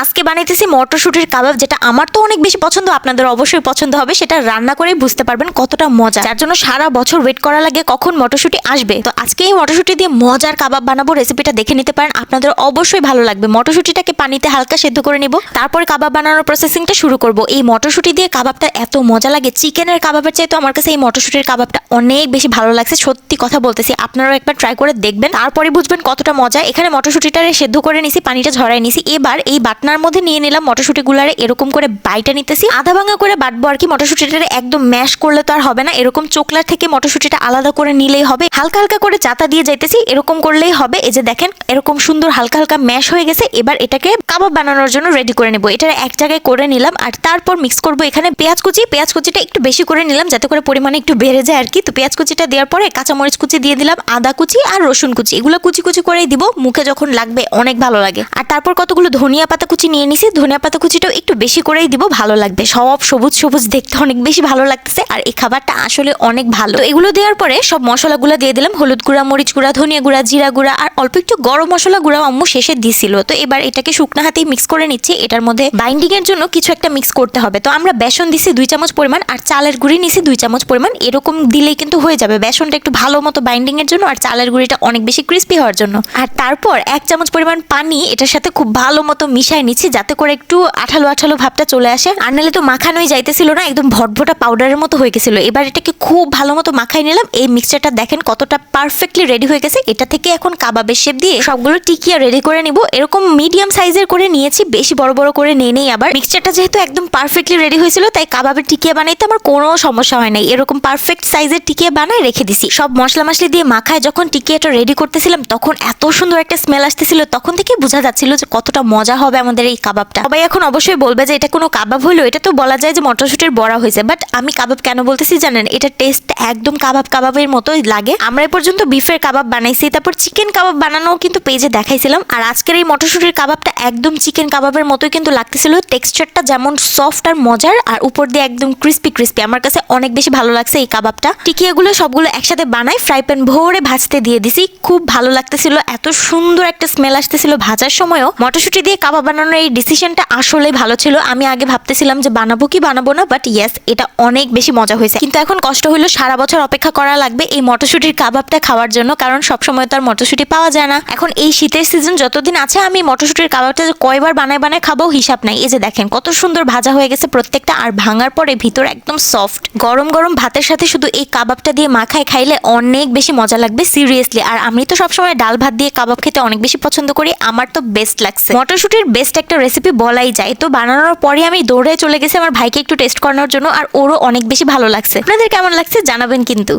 আজকে বানাইতেছি মটরশুটির কাবাব, যেটা আমার তো অনেক বেশি পছন্দ, আপনাদের অবশ্যই পছন্দ হবে, সেটা রান্না করেই বুঝতে পারবেন কতটা মজা। যার জন্য সারা বছর ওয়েট করা লাগে কখন মটরশুটি আসবে। তো আজকে এই মটরশুটি দিয়ে মজার কাবাব বানাবো রেসিপিটা দেখে নিতে পারেন, আপনাদের অবশ্যই ভালো লাগবে। মটরশুটিটাকে পানিতে হালকা সেদ্ধ করে নিব, তারপরে কাবাব বানানোর প্রসেসিংটা শুরু করব। এই মটরশুটি দিয়ে কাবাবটা এত মজা লাগে, চিকেনের কাবাবের চাইতে আমার কাছে এই মটরশুটির কাবাবটা অনেক বেশি ভালো লাগছে, সত্যি কথা বলতেছি, আপনারাও একবার ট্রাই করে দেখবেন। তারপরে বুঝবেন কতটা মজা, এখানে মটরশুটিটারে সেদ্ধ করে নিছি, পানিটা ঝরাই নিছি, এবার এই বাটনার মধ্যে নিয়ে নিলাম মটরশুটি গুলারে এরকম করে বাইটা নিতেছি। আধা ভাঙা করে বাটবো আর কি মটরশুটিটারে একদম ম্যাশ করলে তো আর হবে না। এরকম চোকলার থেকে মটরশুটিটা আলাদা করে নিলেই হবে। হালকা হালকা করে চাতা দিয়ে যাইতেছি, এরকম করলেই হবে। এই যে দেখেন, এরকম সুন্দর হালকা হালকা ম্যাশ হয়ে গেছে। এবার এটাকে কাবাব বানানোর জন্য রেডি করে নেব। এটা এক জায়গায় করে নিলাম আর তারপর মিক্স করব এখানে পেঁয়াজ কুচি। পেঁয়াজ কুচিটা একটু বেশি করে নিলাম যাতে করে পরিমাণে একটু বেড়ে যায় আর কি। তো পেঁয়াজ কুচিটা দেওয়ার পরে কাঁচামরিচ কুচি দিয়ে দিলাম, আদা কুচি আর রসুন কুচি। এগুলো কুচি কুচি করেই দিব। মুখে যখন লাগবে অনেক ভালো লাগে। আর তারপর কতগুলো ধনিয়া পাতা কুচি নিয়ে নিছি, ধনিয়া পাতা কুচিটাও একটু বেশি করেই দিব, ভালো লাগবে। সব সবুজ সবুজ দেখতে অনেক বেশি ভালো লাগতেছে আর এই খাবারটা আসলে অনেক ভালো। এগুলো দেওয়ার পরে সব মশলাগুলো দিয়ে দিলাম, হলুদ গুঁড়া, মরিচ গুঁড়া, ধনিয়া গুঁড়া, জিরা গুঁড়া আর অল্প একটু গরম মশলা গুঁড়া আম্মু শেষে দিছিল। তো এবার এটাকে শুকনা হাতেই মিক্স করে নিচ্ছি, এটার মধ্যে বাইন্ডিং এর জন্য কিছু একটা মিক্স করতে হবে। তো আমরা বেসন দিছি দুই চামচ পরিমাণ আর চালের গুঁড়ি নিছি দুই চামচ পরিমাণ। এরকম দিলেই কিন্তু হয়ে যাবে, বেসনটা একটু ভালো মতো বাইন্ডিং এর জন্য আর চালের গুঁড়িটা অনেক বেশি ক্রিস্পি হওয়ার জন্য। আর তারপর এক চামচ পরিমাণ পানি, এটার সাথে খুব ভালো মতো মিশাই নিচ্ছি যাতে করে একটু আঠালো আঠালো ভাবটা চলে আসে। আর নাহলে তো মাখানোই যাইতেছিল না, একদম ভটভটা পাউডারের মতো হয়ে গেছিল। এবার এটাকে খুব ভালো মতো মাখাই নিলাম। এই মিক্সচারটা দেখেন কতটা পারফেক্টলি রেডি হয়ে গেছে। এটা থেকে এখন কাবাবের শেপ দিয়ে সবগুলো টিকিয়া রেডি করে নিব। এরকম মিডিয়াম সাইজের করে নিয়েছি, বেশি বড় বড় করে নিয়ে নেই আবার। মিক্সচারটা যেহেতু একদম পারফেক্টলি রেডি হয়েছিল, তাই কাবাবের টিকিয়া বানাইতে আমার কোনো সমস্যা হয় নাই। এরকম পারফেক্ট সাইজের টিকিয়া বানায় রেখে দিছি। সব মশলা মশলি দিয়ে মাখায় যখন টিকিয়াটা রেডি করতেছিলাম, তখন এত সুন্দর একটা স্মেল আসতেছিল, তখন থেকে বোঝা যাচ্ছিল যে কতটা মজা হবে আমাদের এই কাবাবটা। সবাই এখন অবশ্যই বলবে যে এটা কোনো কাবাব হলো। এটা তো বলা যায় যে মটরশুটির বড়া হয়েছে বাট আমি কাবাব কেন বলতেছি জানেন? এটা টেস্ট একদম কাবাব কাবাবের মতোই লাগে। আমরা এ পর্যন্ত বিফের কাবাব বানাইছি, তারপর চিকেন কাবাব বানানোও কিন্তু পেজে দেখাইছিলাম। আর আজকের এই মটরশুটির কাবাবটা একদম চিকেন কাবাবের মতোই কিন্তু লাগতেছিল। টেক্সচারটা যেমন সফট আর মজার, আর উপর দিয়ে একদম ক্রিস্পি ক্রিস্পি আমার কাছে অনেক বেশি ভালো লাগছে এই কাবাবটা। টিকিয়াগুলো সবগুলো একসাথে বানাই ফ্রাই প্যান ভরে ভাজতে দিয়ে দিছি। খুব ভালো লাগতেছিল, এত সুন্দর একটা স্মেল আসতেছিল ভাজার সময়ও। মটরশুটি দিয়ে কাবাব বানানোর এই ডিসিশনটা আসলে ভালো ছিল। আমি আগে ভাবতেছিলাম যে বানাবো কি বানাবো না বাট ইয়েস এটা অনেক বেশি মজা হয়েছে। কিন্তু এখন কষ্ট হলো সারা বছর অপেক্ষা করা লাগবে এই মটরশুটির কাবাবটা খাওয়ার জন্য, কারণ সবসময় তো আর মটরশুটি পাওয়া যায় না। এখন এই শীতের সিজন যতদিন আছে, আমি মটরশুটির কাবাবটা কয়বার বানায় বানায় খাব, হিসাব নাই। এই যে দেখেন, কত সুন্দর ভাজা হয়ে গেছে প্রত্যেকটা, আর ভাঙার পরে ভিতর একদম সফট গরম গরম ভাতের সাথে শুধু এই কাবাবটা দিয়ে মাখায় খাইলে অনেক বেশি মজা লাগবে সিরিয়াসলি আর আমি তো সবসময় ডাল ভাত দিয়ে কাবাব খেতে অনেক বেশি পছন্দ করি, আমার তো বেস্ট লাগছে। মটরশুটির বেস্ট একটা রেসিপি বলাই যায়। তো বানানোর পরে আমি দৌড়ে চলে গেছি আমার ভাইকে একটু টেস্ট করানোর জন্য, আর ওরও অনেক বেশি ভালো লাগছে। আপনাদের কেমন লাগছে জানাবেন কিন্তু।